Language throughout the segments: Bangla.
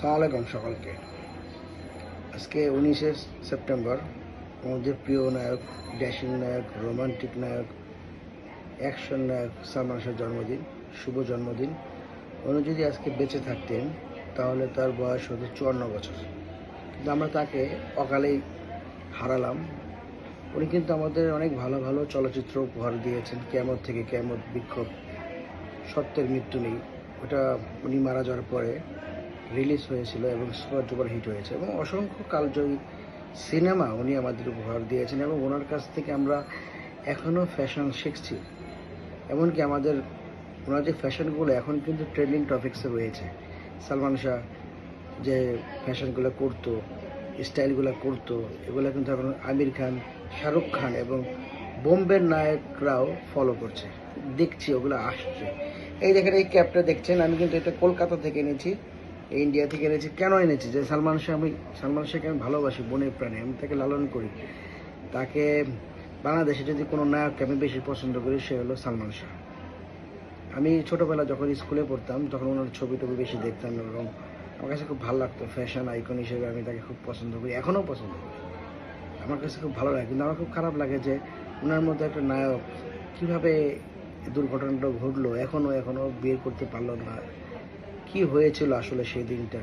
সালাম সকলকে। আজকে উনিশে সেপ্টেম্বর আমাদের প্রিয় নায়ক, ড্যাশিং নায়ক, রোমান্টিক নায়ক, অ্যাকশন নায়ক সালমান জন্মদিন, শুভ জন্মদিন। উনি যদি আজকে বেঁচে থাকতেন, তাহলে তার বয়স হতো চুয়ান্ন বছর। কিন্তু আমরা তাকে অকালেই হারালাম। উনি কিন্তু আমাদের অনেক ভালো ভালো চলচ্চিত্র উপহার দিয়েছেন। কেমত থেকে কেমত বিক্ষোভ, সত্যের মৃত্যু নেই। ওটা উনি মারা যাওয়ার পরে রিলিজ হয়েছিল এবং সুপার ডুপার হিট হয়েছে এবং অসংখ্য কালজয়ী সিনেমা উনি আমাদের উপহার দিয়েছেন এবং ওনার কাছ থেকে আমরা এখনও ফ্যাশন শিখছি। এমনকি আমাদের, ওনার যে ফ্যাশনগুলো এখন কিন্তু ট্রেন্ডিং টপিক্সে রয়েছে। সালমান শাহ যে ফ্যাশনগুলো করতো স্টাইলগুলো করতো, এগুলো কিন্তু এখন আমির খান, শাহরুখ খান এবং বোম্বের নায়করাও ফলো করছে। দেখছি, ওগুলো আসছে। এই দেখেন, এই ক্যাবটা দেখছেন, আমি কিন্তু এটা কলকাতা থেকে এনেছি। ইন্ডিয়া থেকে এনেছি। কেন এনেছি? যে সালমান শাহ, আমি সালমান শাহকে আমি ভালোবাসি, বনের প্রাণী। আমি তাকে লালন করি। তাকে বাংলাদেশে যদি কোনো নায়ককে আমি বেশি পছন্দ করি, সে হলো সালমান শাহ। আমি ছোটোবেলা যখন স্কুলে পড়তাম, তখন ওনার ছবি টবি বেশি দেখতাম এবং আমার কাছে খুব ভালো লাগতো। ফ্যাশন আইকন হিসেবে আমি তাকে খুব পছন্দ করি। এখনও পছন্দ করি। আমার কাছে খুব ভালো লাগে। কিন্তু আমার খুব খারাপ লাগে যে ওনার মধ্যে একটা নায়ক কীভাবে দুর্ঘটনাটা ঘটলো, এখনও এখনও বিয়ে করতে পারল না। কি হয়েছিল আসলে সেই দিনটা?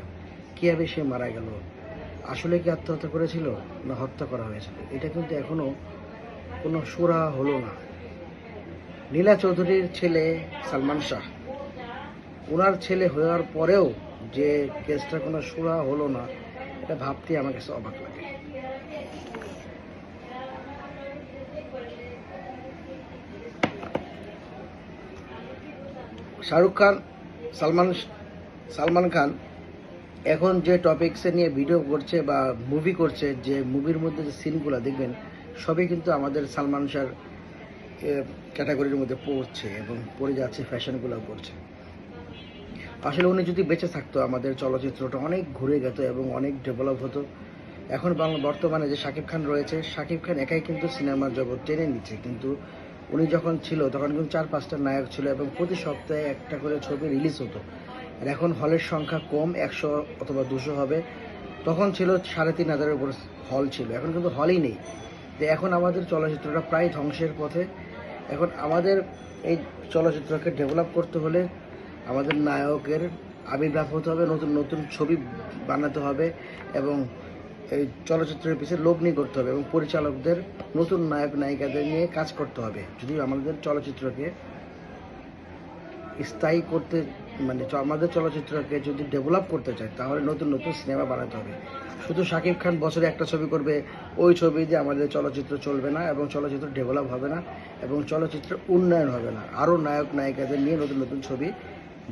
কীভাবে সে মারা গেল? আসলে কি আত্মহত্যা করেছিল না হত্যা করা হয়েছিল? এটা কিন্তু এখনও কোনো সুরা হলো না। নীলা চৌধুরীর ছেলে সালমান শাহ ওনার ছেলে হওয়ার পরেও যে কেসটা কোনো সুরা হলো না, এটা ভাবতে আমার কাছে অবাক লাগে। শাহরুখ খান, সালমান সালমান খান এখন যে টপিকসে নিয়ে ভিডিও করছে বা মুভি করছে, যে মুভির মধ্যে যে সিনগুলো দেখবেন, সবই কিন্তু আমাদের সালমান শাহর ক্যাটাগরির মধ্যে পড়ছে এবং পড়ে যাচ্ছে ফ্যাশনগুলো করছে। আসলে উনি যদি বেঁচে থাকতো, আমাদের চলচ্চিত্রটা অনেক ঘুরে যেত এবং অনেক ডেভেলপ হতো। এখন বাংলা, বর্তমানে যে শাকিব খান রয়েছে, শাকিব খান একাই কিন্তু সিনেমার জগৎ টেনে নিচ্ছে। কিন্তু উনি যখন ছিল, তখন কিন্তু চার পাঁচটা নায়ক ছিল এবং প্রতি সপ্তাহে একটা করে ছবি রিলিজ হতো। আর এখন হলের সংখ্যা কম, একশো অথবা দুশো হবে। তখন ছিল সাড়ে তিন হাজারের উপর হল ছিল। এখন কিন্তু হলই নেই। তো এখন আমাদের চলচ্চিত্রটা প্রায় ধ্বংসের পথে। এখন আমাদের এই চলচ্চিত্রকে ডেভেলপ করতে হলে আমাদের নায়কের আবির্ভাব হতে হবে, নতুন নতুন ছবি বানাতে হবে এবং এই চলচ্চিত্রের পিছিয়ে লগ্নি করতে হবে এবং পরিচালকদের, নতুন নায়ক, নায়িকাদের নিয়ে কাজ করতে হবে। যদি আমাদের চলচ্চিত্রকে স্থায়ী করতে মানে আমাদের চলচ্চিত্রকে যদি ডেভেলপ করতে চায়, তাহলে নতুন নতুন সিনেমা বানাতে হবে। শুধু শাকিব খান বছরে একটা ছবি করবে, ওই ছবি দিয়ে আমাদের চলচ্চিত্র চলবে না এবং চলচ্চিত্র ডেভেলপ হবে না এবং চলচ্চিত্রের উন্নয়ন হবে না। আরও নায়ক, নায়িকাদের নিয়ে নতুন নতুন ছবি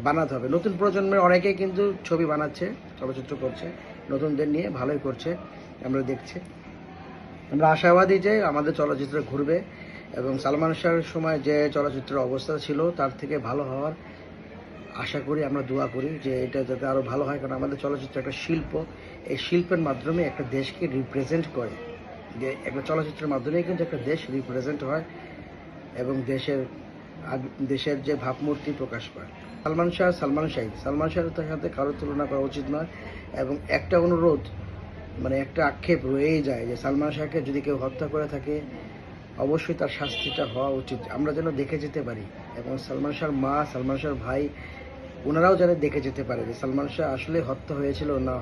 বানাতে হবে। নতুন প্রজন্মের অনেকেই কিন্তু ছবি বানাচ্ছে, চলচ্চিত্র করছে, নতুনদের নিয়ে ভালোই করছে, আমরা দেখছি। আমরা আশাবাদী যে আমাদের চলচ্চিত্র ঘুরবে এবং সালমান শাহের সময় যে চলচ্চিত্রের অবস্থা ছিল, তার থেকে ভালো হওয়ার আশা করি, আমরা দোয়া করি যে এটা যাতে আরও ভালো হয়। কারণ আমাদের চলচ্চিত্র একটা শিল্প। এই শিল্পের মাধ্যমে একটা দেশকে রিপ্রেজেন্ট করে। যে একটা চলচ্চিত্রের মাধ্যমে কিন্তু একটা দেশ রিপ্রেজেন্ট হয় এবং দেশের দেশের যে ভাবমূর্তি প্রকাশ পায়। সালমান শাহ, সালমান শাহী। সালমান শাহের সাথে কারোর তুলনা করা উচিত নয়। এবং একটা অনুরোধ মানে একটা আক্ষেপ রয়েই যায় যে সালমান শাহকে যদি কেউ হত্যা করে থাকে, অবশ্যই তার শাস্তিটা হওয়া উচিত। আমরা যেন দেখে যেতে পারি। এবং সালমান শাহর মা, সালমান শাহর ভাই ওনারাও যেন দেখে যেতে পারে যে সালমান শাহ আসলে হত্যা হয়েছিল না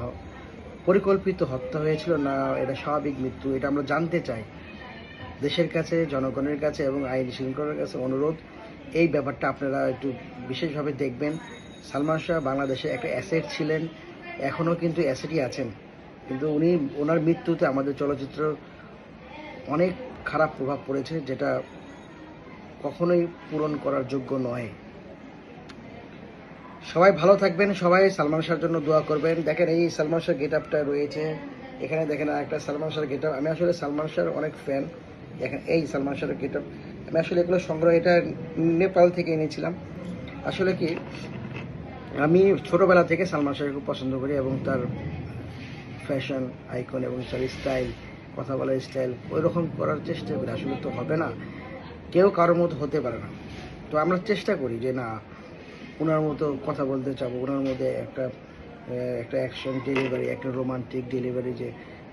পরিকল্পিত হত্যা হয়েছিল না, এটা স্বাভাবিক মৃত্যু, এটা আমরা জানতে চাই। দেশের কাছে, জনগণের কাছে এবং আইন শৃঙ্খলার কাছে অনুরোধ, এই ব্যাপারটা আপনারা একটু বিশেষভাবে দেখবেন। সালমান শাহ বাংলাদেশে একটা অ্যাসেট ছিলেন, এখনও কিন্তু অ্যাসেটই আছেন। কিন্তু উনি, ওনার মৃত্যুতে আমাদের চলচ্চিত্র অনেক খারাপ প্রভাব পড়েছে, যেটা কখনোই পূরণ করার যোগ্য নয়। সবাই ভালো থাকবেন, সবাই সালমান শাহর জন্য দোয়া করবেন। দেখেন এই সালমান শাহ গেট আপটা রয়েছে। এখানে দেখেন একটা সালমান শাহর গেট আপ আমি আসলে সালমান শাহর অনেক ফ্যান দেখেন এই সালমান শাহর গেট আপ আমি আসলে এগুলো সংগ্রহ এটা নেপাল থেকে এনেছিলাম। আসলে কি, আমি ছোটোবেলা থেকে সালমান শাহকে খুব পছন্দ করি এবং তার ফ্যাশন আইকন এবং তার স্টাইল কথা বলার স্টাইল ওই রকম করার চেষ্টা করি। আসলে তো হবে না। কেউ কারোর মতো হতে পারে না। তো আমরা চেষ্টা করি যে না ওনার মতো কথা বলতে চাবো। ওনার মধ্যে একটা একটা অ্যাকশন ডেলিভারি একটা রোমান্টিক ডেলিভারি যে,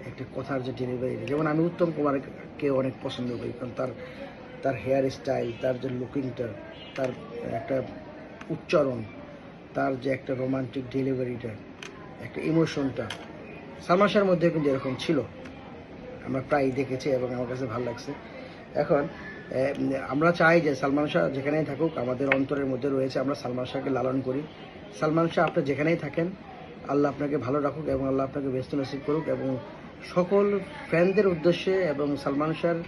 একটা কথার যে ডেলিভারি যেমন আমি উত্তম কুমারকে অনেক পছন্দ করি, কারণ তার তার হেয়ার স্টাইল তার যে লুকিংটা তার একটা উচ্চারণ, তার যে একটা রোমান্টিক ডেলিভারিটা একটা ইমোশনটা সালমান শাহের মধ্যে কিন্তু এরকম ছিল। আমরা প্রায় দেখেছি এবং আমার কাছে ভালো লাগছে। এখন আমরা চাই যে সালমান শাহ যেখানেই থাকুক, আমাদের অন্তরের মধ্যে রয়েছে, আমরা সালমান শাহকে লালন করি। সালমান শাহ আপনি যেখানেই থাকেন, আল্লাহ আপনাকে ভালো রাখুক এবং আল্লাহ আপনাকে ব্যস্ত নসিব করুক এবং সকল ফ্যানদের উদ্দেশ্যে এবং সালমান শাহর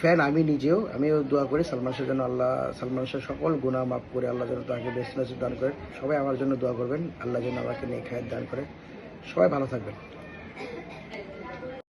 ফ্যান আমি নিজেও, আমিও দোয়া করি সালমান শাহ যেন আল্লাহ, সালমান শাহ সকল গুণা মাফ করে আল্লাহ যেন তাকে ব্যস্ত নসিব দান করে। সবাই আমার জন্য দোয়া করবেন, আল্লাহ যেন আমাকে নিয়ে খায়ের দান করে। সবাই ভালো থাকবেন।